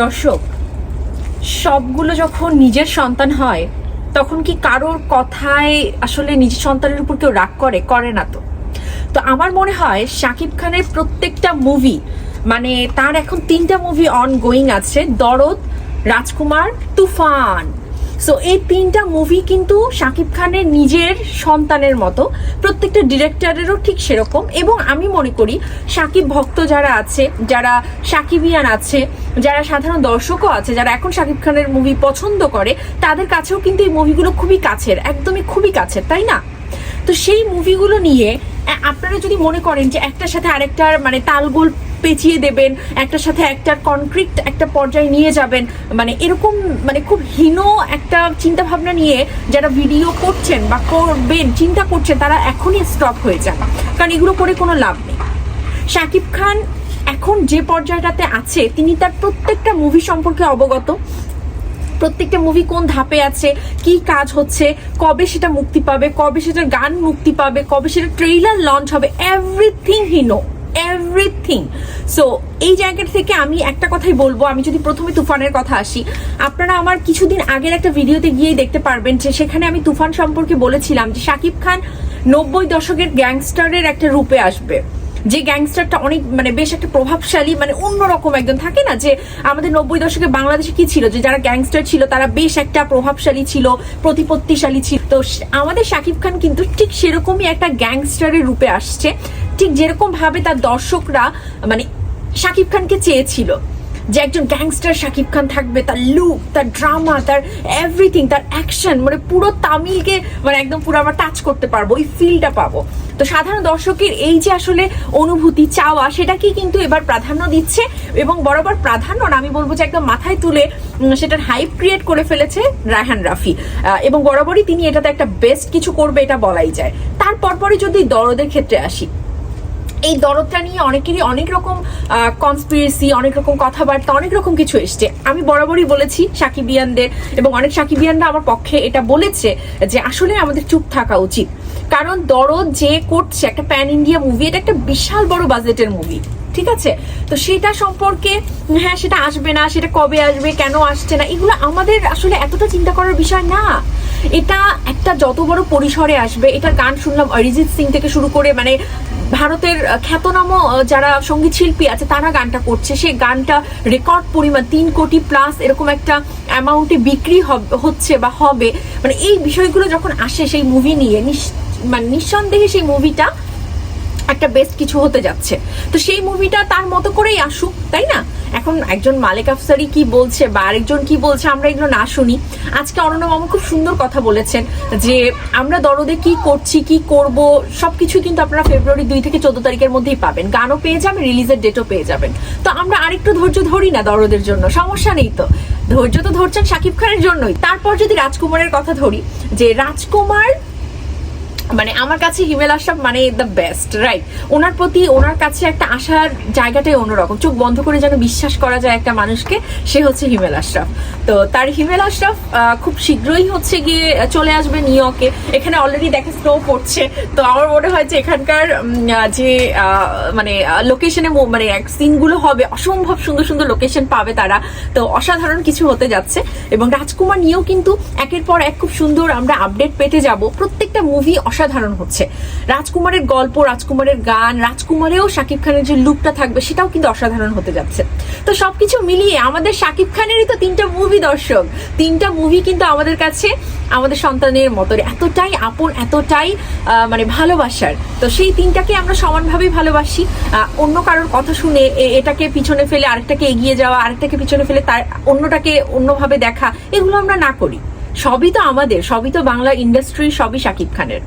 দর্শক, সবগুলো যখন নিজের সন্তান হয়, তখন কি কারোর কথায় আসলে নিজের সন্তানের উপর কেউ রাগ করে? করে না তো। তো আমার মনে হয় শাকিব খানের প্রত্যেকটা মুভি মানে তার এখন তিনটা মুভি অন গোয়িং আছে, দরদ, রাজকুমার, তুফান। সো এই তিনটা মুভি কিন্তু শাকিব খানের নিজের সন্তানের মতো, প্রত্যেকটা ডিরেক্টরেরও ঠিক সেরকম। এবং আমি মনে করি শাকিব ভক্ত যারা আছে, যারা শাকিবিয়ান আছে, যারা সাধারণ দর্শকও আছে, যারা এখন শাকিব খানের মুভি পছন্দ করে, তাদের কাছেও কিন্তু এই মুভিগুলো খুবই কাছের, একদমই খুবই কাছের, তাই না? তো সেই মুভিগুলো নিয়ে আপনারা যদি মনে করেন যে একটার সাথে আরেকটার মানে তালগোল পেঁচিয়ে দেবেন, একটার সাথে একটার কনক্রিট একটা পর্যায়ে নিয়ে যাবেন। মানে এরকম মানে খুব হীন একটা চিন্তা ভাবনা নিয়ে যারা ভিডিও করছেন বা করবেন, চিন্তা করছেন, তারা এখনই স্টপ হয়ে যান। কারণ এগুলো করে কোনো লাভ নেই। শাকিব খান এখন যে পর্যায়টাতে আছে, তিনি তার প্রত্যেকটা মুভি সম্পর্কে অবগত। প্রত্যেকটা মুভি কোন ধাপে আছে, কি কাজ হচ্ছে, কবে সেটা মুক্তি পাবে, কবে সেটা গান মুক্তি পাবে, কবে সেটা ট্রেইলার লঞ্চ হবে everything he know everything so এই জায়গা থেকে আমি একটা কথাই বলব, আমি যদি প্রথমে তুফানের কথা আসি, আপনারা আমার কিছুদিন আগের একটা ভিডিওতে গিয়েই দেখতে পারবেন যে সেখানে আমি তুফান সম্পর্কে বলেছিলাম যে শাকিব খান নব্বই দশকের গ্যাংস্টারের একটা রূপে আসবে। যে গ্যাংস্টারটা অনেক মানে বেশ একটা প্রভাবশালী মানে অন্যরকম একজন। থাকে না যে আমাদের নব্বই দশকে বাংলাদেশে কি ছিল? যে যারা গ্যাংস্টার ছিল, তারা বেশ একটা প্রভাবশালী ছিল, প্রতিপত্তিশালী ছিল। তো আমাদের শাকিব খান কিন্তু ঠিক সেরকমই একটা গ্যাংস্টারের রূপে আসছে। ঠিক যেরকম ভাবে তার দর্শকরা মানে শাকিব খানকে চেয়েছিল যে একজন গ্যাংস্টার শাকিব খান থাকবে, তার লুক তার ড্রামা তার এভরিথিং তার অ্যাকশন মানে পুরো তামিলকে মানে একদম পুরো আমরা টাচ করতে পারব, ওই ফিলটা পাবো। তো সাধারণ দর্শকের এই যে আসলে অনুভূতি, চাওয়া, সেটাকেই কিন্তু এবার প্রাধান্য দিচ্ছে এবং বরাবর প্রাধান্য আমি বলব যে একদম মাথায় তুলে সেটার হাইপ ক্রিয়েট করে ফেলেছে রায়হান রাফি। এবং বরাবরই তিনি এটাতে একটা বেস্ট কিছু করবে, এটা বলাই যায়। তারপর পরে যদি দরদের ক্ষেত্রে আসি এই দরদটা নিয়ে অনেকেরই অনেক রকম কনস্পিরেসি অনেক রকম কথাবার্তা, অনেক রকম কিছু এসছে। আমি বরাবরই বলেছি সাকিবিয়ানদের এবং অনেক সাকিবিয়ানরা আমার পক্ষে এটা বলেছে যে আসলে আমাদের চুপ থাকা উচিত। কারণ দরদ যে করছে, একটা প্যান ইন্ডিয়া মুভি এটা একটা বিশাল বড় বাজেটের মুভি ঠিক আছে? তো সেটা সম্পর্কে হ্যাঁ সেটা আসবে না, সেটা কবে আসবে, কেন আসছে না, এগুলো আমাদের আসলে এতটা চিন্তা করার বিষয় না। এটা একটা যত বড় পরিসরে আসবে, এটার গান শুনলাম অরিজিৎ সিং থেকে শুরু করে মানে ভারতের খ্যাতনাম যারা সংগীত শিল্পী আছে, তারা গানটা করছে। সেই গানটা রেকর্ড পরিমাণ তিন কোটি প্লাস এরকম একটা অ্যামাউন্টে বিক্রি হচ্ছে বা হবে। মানে এই বিষয়গুলো যখন আসে সেই মুভি নিয়ে মানে নিঃসন্দেহে সেই মুভিটা একটা বেস্ট কিছু হতে যাচ্ছে। তো সেই মুভিটা তার মতো করেই আসুক, তাই না? এখন একজন মালিক আফসারি কি বলছে বা আরেকজন কি বলছে আমরা এগুলো না শুনি। আজকে অরণ্য খুব সুন্দর কথা বলেছেন যে আমরা দরদে কি করছি, কি করব সব কিছু কিন্তু আপনারা ফেব্রুয়ারি দুই থেকে চোদ্দ তারিখের মধ্যেই পাবেন। গানও পেয়ে যাবেন রিলিজের ডেটও পেয়ে যাবেন। তো আমরা আরেকটু ধৈর্য ধরি না দরদের জন্য, সমস্যা নেই তো। ধৈর্য তো ধরছেন শাকিব খানের জন্যই। তারপর যদি রাজকুমারের কথা ধরি, যে রাজকুমার মানে আমার কাছে হিমেল আশরাফ মানে দ্য বেস্ট রাইট ওনার প্রতি, ওনার কাছে একটা আশার জায়গাটাই অন্যরকম। চোখ বন্ধ করে যেন বিশ্বাস করা যায় একটা মানুষকে, সে হচ্ছে হিমেল আশরাফ। তো তার হিমেল আশরাফ খুব শীঘ্রই হচ্ছে গিয়ে চলে আসবে নিউ ইয়র্কে। এখানে অলরেডি দেখে স্নো পড়ছে। তো আমার মনে হয় যে এখানকার যে মানে লোকেশনে মানে সিনগুলো হবে, অসম্ভব সুন্দর সুন্দর লোকেশন পাবে তারা। তো অসাধারণ কিছু হতে যাচ্ছে। এবং রাজকুমার নিয়েও কিন্তু একের পর এক খুব সুন্দর আমরা আপডেট পেতে যাব। প্রত্যেকটা মুভি অসাধারণ হচ্ছে। রাজকুমারের গল্প, রাজকুমারের গান, রাজকুমারেও শাকিব খানের যে লুকটা থাকবে, সেটাও কিন্তু অসাধারণ হতে যাচ্ছে। তো সবকিছু মিলিয়ে আমাদের শাকিব খানেরই তো তিনটা মুভি দর্শক। তিনটা মুভি কিন্তু আমাদের কাছে, আমাদের সন্তানের মতো এতটাই আপন, এতটাই মানে ভালোবাসার। তো সেই তিনটাকে আমরা সমানভাবেই ভালোবাসি। অন্য কারোর কথা শুনে এটাকে পিছনে ফেলে আরেকটাকে এগিয়ে যাওয়া, আরেকটাকে পিছনে ফেলে তার অন্যটাকে অন্যভাবে দেখা, এগুলো আমরা না করি। সবই তো আমাদের, সবই তো বাংলা ইন্ডাস্ট্রি সবই শাকিব খানের।